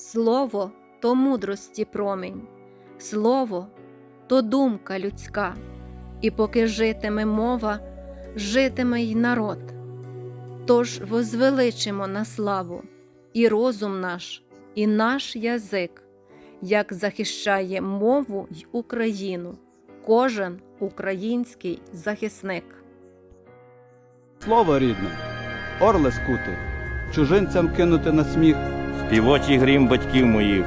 Слово то мудрості промінь, слово то думка людська, і поки житиме мова, житиме й народ. Тож возвеличимо на славу і розум наш, і наш язик, як захищає мову й Україну, кожен український захисник. Слово рідне, орле скути, чужинцям кинути на сміх, Співочий грім батьків моїх,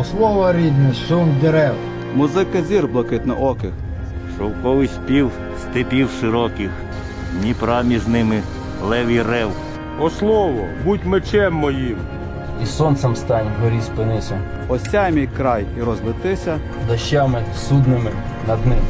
О слово рідне, шум дерев, музика зір блакитнооких, шовковий спів степів широких, Дніпра між ними левій рев. О слово, будь мечем моїм. І сонцем стань вгорі спинися, осяй мій край і розлетися, дощами судними над ним.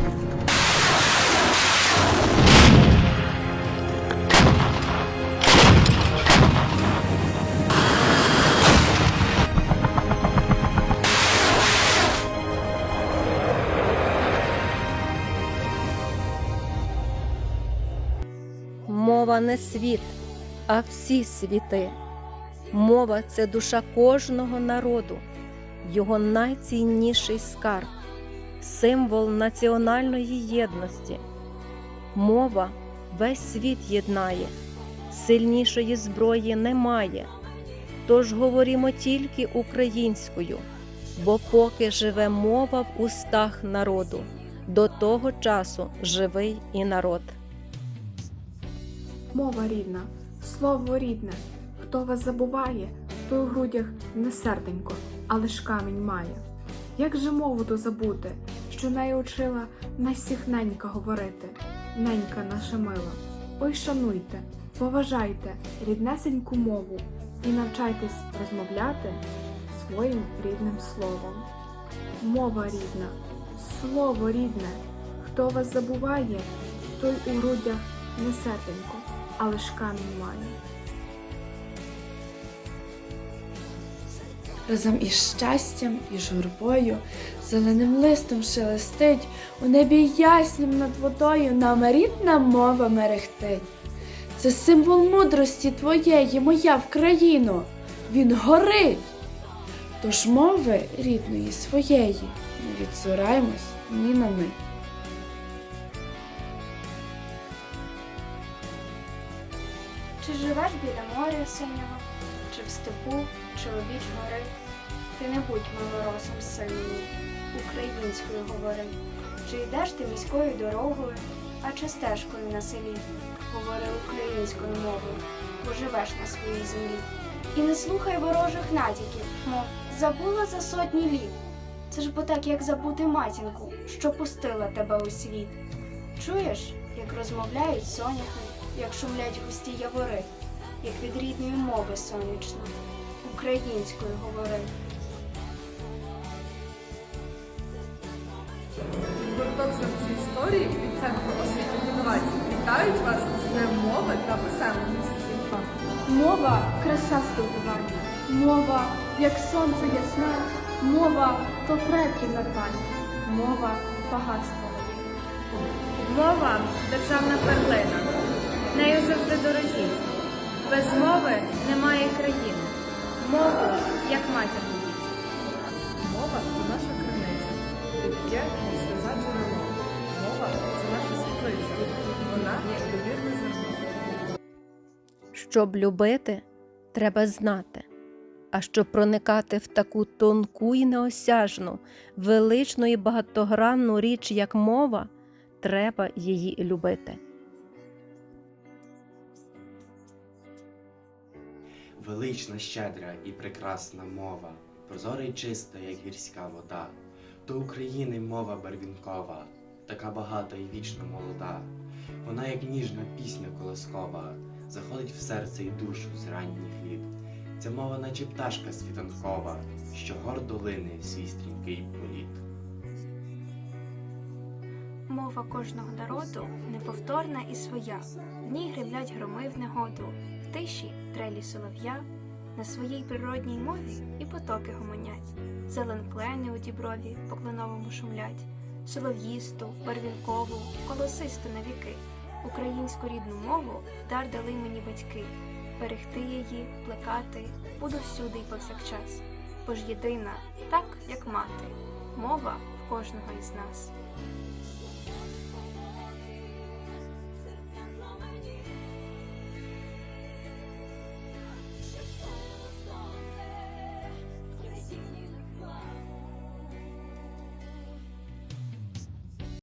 Мова не світ, а всі світи. Мова це душа кожного народу, його найцінніший скарб, символ національної єдності. Мова весь світ єднає, сильнішої зброї немає. Тож говоримо тільки українською, бо поки живе мова в устах народу, до того часу живий і народ. Мова рідна, слово рідне. Хто вас забуває, той у грудях не серденько, а лиш камінь має. Як же мову то забути, що нею учила найсіх ненька говорити, ненька наша мила. Ой, шануйте, поважайте ріднесеньку мову і навчайтесь розмовляти своїм рідним словом. Мова рідна, слово рідне. Хто вас забуває, той у грудях не серденько, а лиш камінь має. разом із щастям і журбою, зеленим листом шелестить, у небі яснім над водою нам рідна мова мерехтить. Це символ мудрості твоєї, моя в країну, він горить. Тож мови рідної своєї не відсураємось ні на мить. Чи живеш біля моря синього, чи в степу, чи обіч гори? Ти не будь малоросом сильним, українською говори. Чи йдеш ти міською дорогою, а чи стежкою на селі? Говори українською мовою, бо живеш на своїй землі. І не слухай ворожих натяків, мов забула за сотні літ. Це ж бо так, як забути матінку, що пустила тебе у світ. Чуєш, як розмовляють соняхи, як шумлять густі явори, як від рідної мови сонячно, українською говори. Гурток «Завжди історії від Центру освіти інновацій вітають вас з Днем мови та писемності. Мова краса здобування, мова, як сонце ясне, мова то предків надбання, мова багатство. Мова державна перлина. Нею завжди дорожіть. Без мови немає країни. Мову як матір любіть. Мова це наша криниця. Рідке і сльоза джерело. Мова це наша світлиця. Вона як довірне зерно. Щоб любити, треба знати. А щоб проникати в таку тонку і неосяжну, величну і багатогранну річ, як мова, треба її любити. Велична, щедра і прекрасна мова, прозора й чиста, як гірська вода, то України мова барвінкова, така багата і вічно молода. Вона, як ніжна пісня колоскова, заходить в серце й душу з ранніх літ. Ця мова, наче пташка світанкова, що гордо лине свій стрімкий політ. Мова кожного народу неповторна і своя. В ній гремлять громи в негоду, в тиші трелі солов'я. На своїй природній мові і потоки гомонять. Зелен клени у діброві по кленовому шумлять, солов'їсту, барвінкову, колосисту на віки. Українську рідну мову дар дали мені батьки. Берегти її, плекати, буду всюди й повсякчас. бо ж єдина, так як мати, мова в кожного із нас.